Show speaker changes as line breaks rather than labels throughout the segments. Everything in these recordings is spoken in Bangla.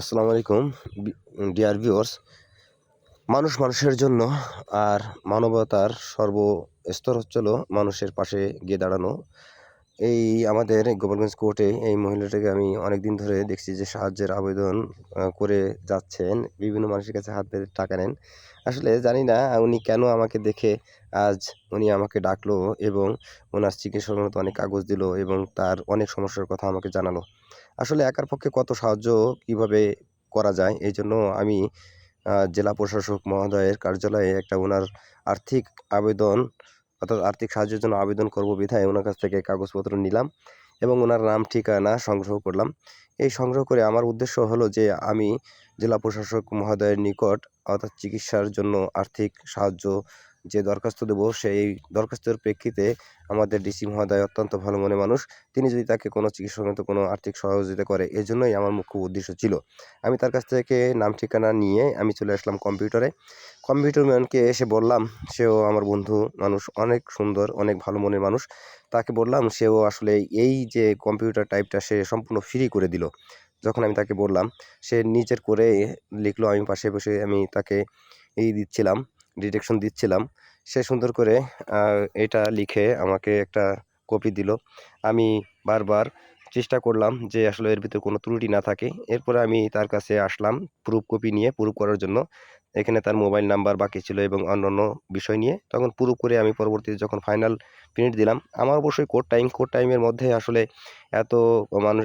আসসালামু আলাইকুম ডিয়ার ভিউয়ার্স মানুষ মানুষের জন্য আর মানবতার সর্বস্তর হচ্ছিল মানুষের পাশে গিয়ে দাঁড়ানো। এই আমাদের গোপালগঞ্জ কোর্টে এই মহিলাটাকে আমি অনেক দিন ধরে দেখছি যে সাহায্যের আবেদন করে যাচ্ছেন, বিভিন্ন মানুষের কাছে হাত পেতে টাকা নেন। আসলে জানি না উনি কেন আমাকে দেখে আজ উনি আমাকে ডাকলো এবং ওনার চিকিৎসার মতো অনেক কাগজ দিল এবং তার অনেক সমস্যার কথা আমাকে জানালো। আসলে একার পক্ষে কত সাহায্য কীভাবে করা যায়? এই জন্য আমি জেলা প্রশাসক মহোদয়ের কার্যালয়ে একটা ওনার আর্থিক আবেদন অর্থাৎ আর্থিক সাহায্যের জন্য আবেদন করব বিধায় ওনার কাছ থেকে কাগজপত্র নিলাম এবং ওনার নাম, ঠিকানা সংগ্রহ করলাম। এই সংগ্রহ করে আমার উদ্দেশ্য হলো যে আমি জেলা প্রশাসক মহোদয়ের নিকট অর্থাৎ চিকিৎসার জন্য আর্থিক সাহায্য যে দরখাস্ত দেবো, সেই দরখাস্তের প্রেক্ষিতে আমাদের ডিসি মহোদয় অত্যন্ত ভালো মনে মানুষ। তিনি যদি তাকে কোনো চিকিৎসাগত কোনো আর্থিক সহযোগিতা করে, এজন্যই আমার মুখ্য উদ্দেশ্য ছিল। আমি তার কাছ থেকে নাম ঠিকানা নিয়ে আমি চলে আসলাম কম্পিউটারে। কম্পিউটার ম্যানকে এসে বললাম, সেও আমার বন্ধু মানুষ, অনেক সুন্দর, অনেক ভালো মনের মানুষ। তাকে বললাম, সেও আসলে এই যে কম্পিউটার টাইপটা, সে সম্পূর্ণ ফ্রি করে দিল। যখন আমি তাকে বললাম, সে নিজের করে লিখলো, আমি পাশে বসে আমি তাকে এই দিচ্ছিলাম। ডিটেকশন দিচ্ছিলাম। সে সুন্দর করে এটা লিখে আমাকে একটা কপি দিল। আমি বারবার চেষ্টা করলাম যে আসলে এর ভিতরে কোনো ত্রুটি না থাকে। এরপরে আমি তার কাছে আসলাম প্রুফ কপি নিয়ে প্রুফ করার জন্য। এখানে তার মোবাইল নাম্বার বাকি ছিল এবং অন্যান্য বিষয় নিয়ে। তখন প্রুফ করে আমি পরবর্তীতে যখন ফাইনাল প্রিন্ট দিলাম, আমার অবশ্যই কোর্ট টাইম কোর্ট টাইমের মধ্যে আসলে এত মানুষ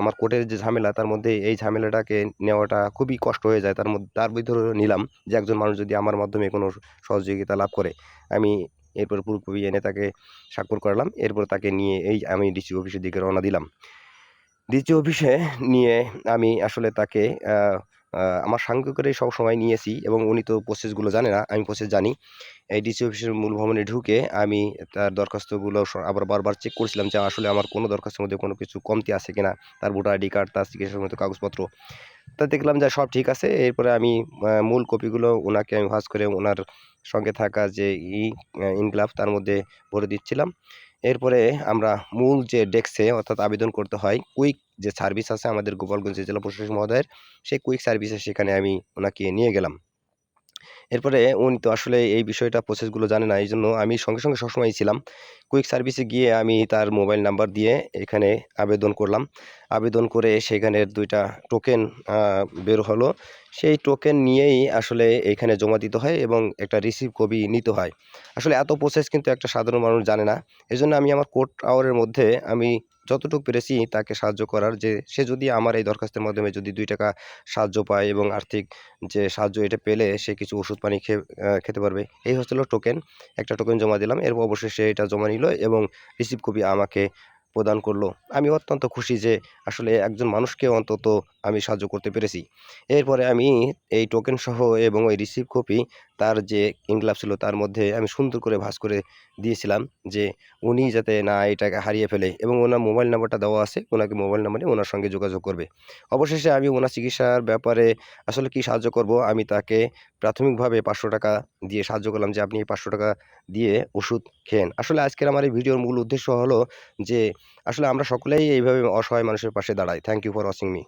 আমার কোর্টের যে ঝামেলা, তার মধ্যে এই ঝামেলাটাকে নেওয়াটা খুবই কষ্ট হয়ে যায়। তার মধ্যে, তার ভিতরে নিলাম যে একজন মানুষ যদি আমার মাধ্যমে কোনো সহযোগিতা লাভ করে, আমি এরপর পুরোপুরি এনে তাকে স্বাক্ষর করালাম। এরপর তাকে নিয়ে এই আমি ডিসি অফিসের দিকে রওনা দিলাম। ডিসি অফিসে নিয়ে আমি আসলে তাকে আমার সঙ্গে করে সব সময় নিয়েছি এবং উনি তো প্রসেসগুলো জানে না, আমি প্রসেস জানি। এই ডিসি অফিসের মূল ভবনে ঢুকে আমি তার দরখাস্তগুলো আবার বারবার চেক করছিলাম যে আসলে আমার কোনো দরখাস্তের মধ্যে কোনো কিছু কমতি আছে কিনা, তার ভোটার আইডি কার্ড তার চিকিৎসার মতো কাগজপত্র। তা দেখলাম যে সব ঠিক আছে। এরপরে আমি মূল কপিগুলো ওনাকে আমি ভাজ করে ওনার সঙ্গে থাকা যে ই ইনগ্লাভ তার মধ্যে ভরে দিচ্ছিলাম। এরপরে আমরা মূল যে ডেস্কে অর্থাৎ আবেদন করতে হয়, কুইক যে সার্ভিস আছে আমাদের গোপালগঞ্জ জেলা প্রশাসক মহোদয়ের, সেই কুইক সার্ভিসে সেখানে আমি ওনাকে নিয়ে গেলাম। এরপরে উনি তো আসলে এই বিষয়টা প্রসেসগুলো জানে না এই জন্য আমি সঙ্গে সঙ্গে সবসময় ছিলাম। কুইক সার্ভিসে গিয়ে আমি তার মোবাইল নাম্বার দিয়ে এখানে আবেদন করলাম। আবেদন করে সেখানের দুইটা টোকেন বের হলো। সেই টোকেন নিয়েই আসলে এখানে জমা দিতে হয় এবং একটা রিসিভ কপি নিতে হয়। আসলে এত প্রসেস কিন্তু একটা সাধারণ মানুষ জানে না। এজন্য আমি আমার কোর্ট আওয়ারের মধ্যে আমি যতটুকু পেরেছি তাকে সাহায্য করার যে, সে যদি আমার এই দরখাস্তের মাধ্যমে যদি দুই টাকা সাহায্য পায় এবং আর্থিক যে সাহায্য এটা পেলে সে কিছু ওষুধ পানি খেয়ে খেতে পারবে। এই হচ্ছিল টোকেন একটা টোকেন জমা দিলাম। এরপর অবশ্যই সে এটা জমা নিল এবং রিসিভ কপি আমাকে প্রদান করল। আমি অত্যন্ত খুশি যে আসলে একজন মানুষকে অন্তত আমি সাহায্য করতে পেরেছি। এরপরে আমি এই টোকেন সহ এবং ওই রিসিভ কপি তার যে ইনক্লাব ছিল তার মধ্যে আমি সুন্দর করে ভাঁজ করে দিয়েছিলাম যে উনি যাতে না এটাকে হারিয়ে ফেলে এবং ওনার মোবাইল নাম্বারটা দেওয়া আছে, ওনাকে মোবাইল নাম্বারে ওনার সঙ্গে যোগাযোগ করবে। অবশেষে আমি ওনার চিকিৎসার ব্যাপারে আসলে কি সাহায্য করব? আমি তাকে প্রাথমিকভাবে পাঁচশো টাকা দিয়ে সাহায্য করলাম যে আপনি পাঁচশো টাকা দিয়ে ওষুধ খেন আসলে আজকের আমার এই ভিডিওর মূল উদ্দেশ্য হলো যে আসলে আমরা সকলেই এইভাবে অসহায় মানুষের পাশে দাঁড়াই। Thank you for watching me